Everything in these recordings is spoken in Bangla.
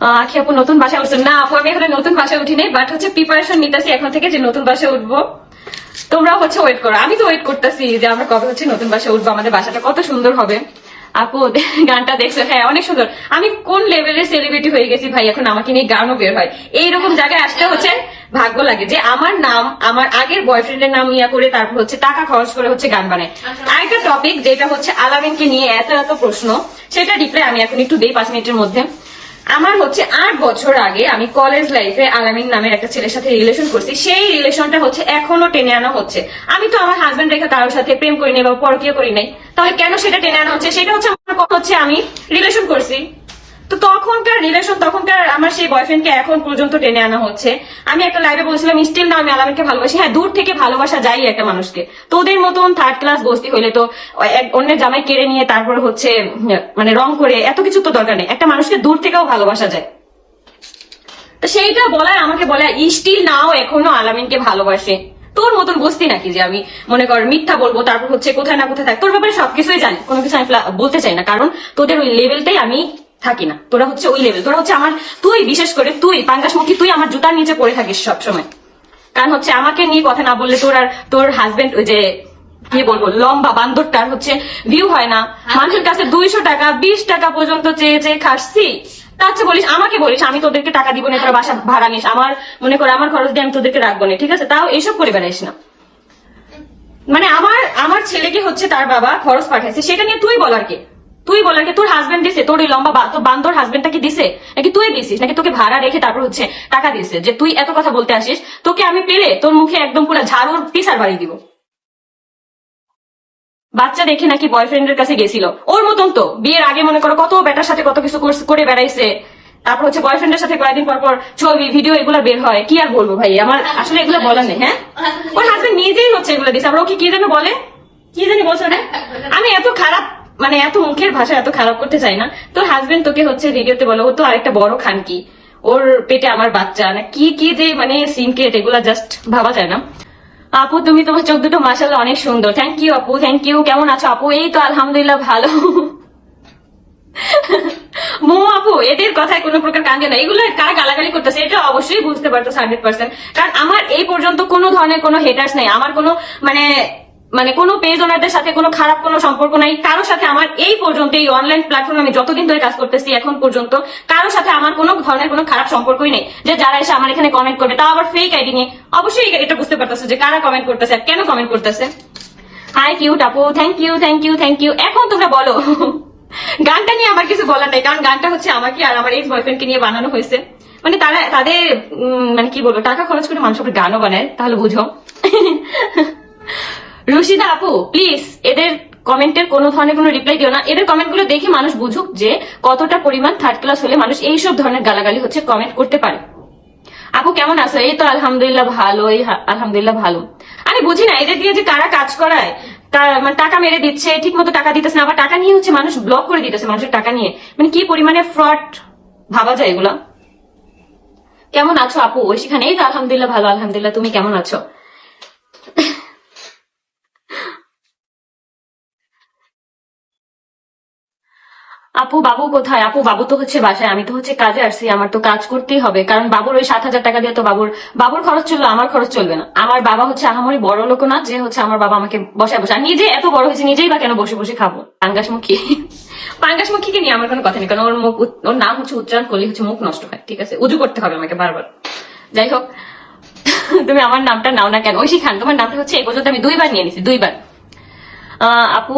আখি আপু নতুন বাসায় উঠছেন। না, আপু, আমি এখানে নতুন বাসায় উঠিনি বাট হচ্ছে প্রিপারেশন নিতেছি এখন থেকে যে নতুন বাসায় উঠবো। তোমরাও হচ্ছে ওয়েট করো। আমি তো ওয়েট করতেছি যে আমরা কবে হচ্ছে নতুন বাসায় উঠবো, আমাদের বাসাটা কত সুন্দর হবে। আপু, গানটা দেখছ? হ্যাঁ অনেক সুন্দর। আমি কোন লেভেলের সেলিব্রিটি হয়ে গেছি ভাই? এখন আমাকে নিয়ে গানও বের হয়। এইরকম জায়গায় আসতে হচ্ছে ভাগ্য লাগে যে আমার নাম, আমার আগের বয়ফ্রেন্ডের নাম ইয়া করে তারপর হচ্ছে টাকা খরচ করে হচ্ছে গান বানায়। আরেকটা টপিক যেটা হচ্ছে আলামিনকে নিয়ে এত এত প্রশ্ন, সেটা রিপ্লাই আমি এখন একটু দেই পাঁচ মিনিটের মধ্যে। আমার হচ্ছে আট বছর আগে আমি কলেজ লাইফে আলামিন নামের একটা ছেলের সাথে রিলেশন করছি। সেই রিলেশনটা হচ্ছে এখনও টেনে আনা হচ্ছে। আমি তো আমার হাজবেন্ড রেখে কারোর সাথে প্রেম করি নাই বা পরকীয় করি নাই। তাহলে কেন সেটা টেনে আনা হচ্ছে? সেটা হচ্ছে আমার কথা হচ্ছে আমি রিলেশন করছি। রিলেশন তখনকার আমার সেই বয়ফ্রেন্ডকে এখন পর্যন্ত টেনে আনা হচ্ছে। আমি একটা লাইভে বলছিলাম স্টিল না, আমি আলামিনকে ভালোবাসি। হ্যাঁ দূর থেকে ভালোবাসা যাই একটা মানুষকে। তোদের মতন থার্ড ক্লাস বস্তি হইলে তো অন্যের জামাই কেড়ে নিয়ে তারপর হচ্ছে মানে রং করে, এত কিছু তো দরকার নেই। একটা মানুষকে দূর থেকেও ভালোবাসা যায়। তো সেইটা বলায়, আমাকে বলে স্টিল নাও এখনও আলামিনকে ভালোবাসে। তোর মতন বসতি নাকি যে আমি মনে কর মিথ্যা বলব, তারপর হচ্ছে কোথায় না কোথায় থাক। তোর ব্যাপারে সবকিছুই জানি, কোনো কিছু আমি বলতে চাই না। কারণ তোদের ওই লেভেলটাই আমি থাকি না তোরা হচ্ছে ওই লেভেল তোরা হচ্ছে আমার তুই বিশেষ করে তুই পাঙ্গাসমুখী তুই আমার জুতার নিচে পড়ে থাকিস সবসময়। কারণ হচ্ছে আমাকে নিয়ে কথা না বললে তোর আর তোর হাজবেন্ড ওই যে কি বলব লম্বা বান্দরটার হচ্ছে ভিউ হয় না। মানুষের কাছে দুইশো টাকা বিশ টাকা পর্যন্ত চেয়ে চেয়ে খাসছি। তার চেয়ে বলিস আমাকে বলিস আমি তোদেরকে টাকা দিব না তোরা বাসা ভাড়া নিস। আমার মনে করে আমার খরচ দিয়ে আমি তোদেরকে রাখব না ঠিক আছে? তাও এইসব করে বেড়াইস না। মানে আমার আমার ছেলেকে হচ্ছে তার বাবা খরচ পাঠাইছে সেটা নিয়ে তুই বলার কে? তুই বলার কে, তোর হাজবেন্ড দিছে, তোর ওই লম্বা বান্দর হাজবেন্ডটা কি দিছে? নাকি তুই দিছিস? নাকি তোকে ভাড়া রেখে তারপর হচ্ছে টাকা দিছে? যে তুই এত কথা বলতে আসিস, তোকে আমি পেলে তোর মুখে একদম পুরো ঝাড়ুর পিসার বাড়ি দিব। বাচ্চা দেখে নাকি বয়ফ্রেন্ডের কাছে গেছিল। ওর মতন তো, বিয়ের আগে মনে করো কত বেটার সাথে কত কিছু করে বেড়াইছে। তারপর হচ্ছে বয়ফ্রেন্ডের সাথে কয়েকদিন পর পর ছবি ভিডিও এগুলো বের হয়। কি আর বলব ভাই? আমার আসলে এগুলো বলার নেই হ্যাঁ? ওর হাজবেন্ড নিজেই হচ্ছে এগুলো দিচ্ছে আবার ওকে কি যেন বলে? কি জানি বলছো আমি এত খারাপ মানে এত মুখের ভাষা এত খারাপ করতে চাই না। তোর হাজবেন্ড তোকে হচ্ছে ভিডিওতে বলো, ও তো আরেকটা বড় খান কি ওর পেটে আমার বাচ্চা। না, কি কি যে মানে সিনক্রেট এগুলা জাস্ট ভাবা যায় না। আপু, তুমি তোমার চোখ দুটো মাসাল্লাহ অনেক সুন্দর। থ্যাংক ইউ আপু থ্যাংক ইউ কেমন আছো আপু? এই তো আলহামদুলিল্লাহ ভালো। মো আপু, এদের কথায় কোনো প্রকার কান্দে না এগুলো কারা গালাগালি করতেছে, এটা অবশ্যই বুঝতে পারতো হান্ড্রেড পার্সেন্ট কারণ আমার এই পর্যন্ত কোনো ধরনের কোনো হেটার্স নেই। আমার কোনো মানে মানে কোনো পেজ ওনারদের সাথে কোনো খারাপ কোনো সম্পর্ক নাই। কারোর সাথে আমার এই পর্যন্ত এই অনলাইন প্ল্যাটফর্মে আমি যতদিন ধরে কাজ করতেছি, এখন পর্যন্ত কারোর সাথে আমার কোনো ধরনের কোনো খারাপ সম্পর্কই নেই। যে যারা এসে আমার এখানে কমেন্ট করবে, তাও আবার ফেক আইডি নিয়ে। অবশ্যই এটা বুঝতে পারতেছে যে কারা কমেন্ট করতেছে আর কেন কমেন্ট করতেছে। হাই কিউট আপু। Thank you thank you thank you এখন তোমরা বলো, গানটা নিয়ে আমার কিছু বলার নাই, কারণ গানটা হচ্ছে আমাকে আর আমার এক্স বয়ফ্রেন্ডকে নিয়ে বানানো হয়েছে। মানে তারা তাদের মানে কি বলব, টাকা খরচ করে মানুষ গানও বানায়, তাহলে বুঝো। রুশিদা আপু প্লিজ এদের কমেন্টের কোনো ধরনের কোনো রিপ্লাই দিও না। এদের কমেন্টগুলো দেখে মানুষ বুঝুক যে কতটা পরিমাণ থার্ড ক্লাস হলে মানুষ এইসব ধরনের গালাগালি হচ্ছে কমেন্ট করতে পারে। আপু, কেমন আছো? এই তো আলহামদুলিল্লাহ ভালো এই আলহামদুলিল্লাহ ভালো। আমি বুঝি না, এদের দিয়ে যে কারা কাজ করায় মানে টাকা মেরে দিচ্ছে ঠিক মতো টাকা দিতেছে না, আবার টাকা নিয়ে হচ্ছে মানুষ ব্লক করে দিতেছে মানুষের টাকা নিয়ে। মানে কি পরিমাণে ফ্রড ভাবা যায় এগুলা? কেমন আছো আপু? ওই সেখানে এই তো আলহামদুলিল্লাহ ভালো, আলহামদুলিল্লাহ, তুমি কেমন আছো? আপু, বাবু কোথায়? আপু, বাবু তো হচ্ছে বাসায়, আমি তো হচ্ছে কাজে আসছি, আমার তো কাজ করতেই হবে। কারণ বাবুর ওই সাত হাজার টাকা দিয়ে তো বাবুর বাবুর খরচ চলল, আমার খরচ চলবে না। আমার বাবা হচ্ছে আহামরি বড় লোক না, যে হচ্ছে আমার বাবা আমাকে বসায় বসে। আর নিজে এত বড় হয়েছে, নিজেই বা কেন বসে বসে খাব? পাঙ্গাসমুখী পাঙ্গাসমুখীকে নিয়ে আমার কোনো কথা নেই, কারণ ওর মুখ ওর নাম হচ্ছে উচ্চারণ করলে হচ্ছে মুখ নষ্ট হয়, ঠিক আছে? উজু করতে হবে আমাকে বারবার। যাই হোক, তুমি আমার নামটা নাও না কেন? ঐশী খান, তোমার নামটা হচ্ছে এই পর্যন্ত আমি দুইবার নিয়ে নিছি, দুইবার। আপু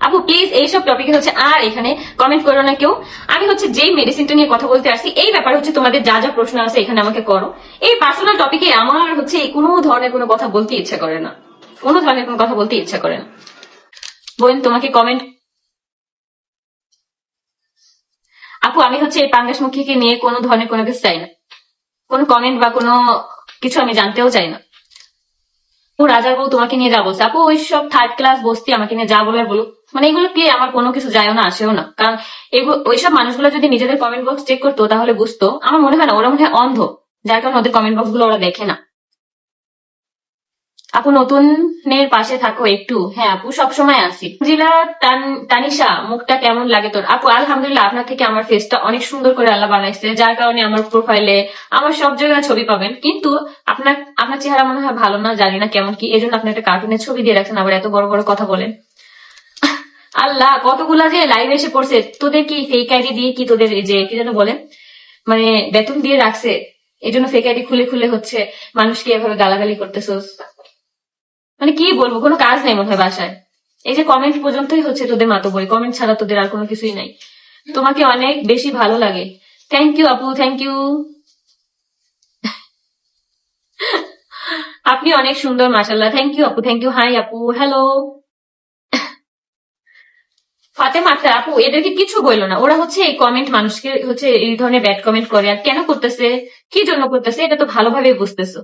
আপু প্লিজ এইসব টপিকে হচ্ছে আর এখানে কমেন্ট করো না কেউ। আমি হচ্ছে যেই মেডিসিনটা নিয়ে কথা বলতে আসছি, এই ব্যাপারে হচ্ছে তোমাদের যা যা প্রশ্ন আছে এখানে আমাকে করো। এই পার্সোনাল টপিকে আমার হচ্ছে কোনো ধরনের কোনো কথা বলতে ইচ্ছা করে না। কোনো ধরনের কোনো কথা বলতে ইচ্ছা করে না। বোন, তোমাকে কমেন্ট আপু, আমি হচ্ছে এই পাঙ্গাসমুখীকে নিয়ে কোনো ধরনের কোনো কিছু চাই না। কোনো কমেন্ট বা কোনো কিছু আমি জানতেও চাই না। ও রাজার বউ তোমাকে নিয়ে যাব আপু, ওই সব থার্ড ক্লাস বসতি আমাকে নিয়ে যা বলার বলুক। মানে এগুলো কি? আমার কোনো কিছু যায়ও না, আসেও না। কারণ এগুলো ওইসব মানুষগুলো যদি নিজেদের কমেন্ট বক্স চেক করতো, তাহলে বুঝতো, আমার মনে হয় না, ওরা মনে হয় অন্ধ। যার কারণে ওদের কমেন্ট বক্সগুলো ওরা দেখে না। আপু, নতুনের পাশে থাকো একটু। হ্যাঁ আপু, সবসময় আছি জিলা তান- তানিশা, মুখটা কেমন লাগে তোর? আপু, আলহামদুলিল্লাহ, আপনার থেকে আমার ফেসটা অনেক সুন্দর করে আল্লাহ বানাইছে, যার কারণে আমার প্রোফাইলে আমার সব জায়গায় ছবি পাবেন। কিন্তু আপনার আপনার চেহারা মনে হয় ভালো না, জানি না কেমন কি এই জন্য আপনি একটা কার্টুনের ছবি দিয়ে রাখছেন, আবার এত বড় বড় কথা বলেন। আল্লাহ, কতগুলা যে লাইভ এসে পড়ছে, তোদের কি ফেক আইডি দিয়ে কি তোদের যে, কি যেন বলেন মানে বেতন দিয়ে রাখছে এই জন্য ফেক আইডি খুলে খুলে হচ্ছে মানুষকে এভাবে গালাগালি করতেছোস? মানে কি বলব, কোনো কাজ নেই মনে হয় বাসায়। এই যে কমেন্ট পর্যন্তই হচ্ছে তোদের মাতো বই কমেন্ট ছাড়া তোদের আর কোনো কিছুই নাই। তোমাকে অনেক বেশি ভালো লাগে। থ্যাংক ইউ আপু থ্যাংক ইউ আপনি অনেক সুন্দর মাসাল্লাহ থ্যাংক ইউ আপু থ্যাংক ইউ হাই আপু হ্যালো ফাতেমা আক্তার আপু, এদেরকে কিছু বলল না। ওরা হচ্ছে এই কমেন্ট মানুষকে হচ্ছে এই ধরনের ব্যাড কমেন্ট করে। আর কেন করতেছে? কি জন্য করতেছে? এটা তো ভালোভাবে বুঝতেছো।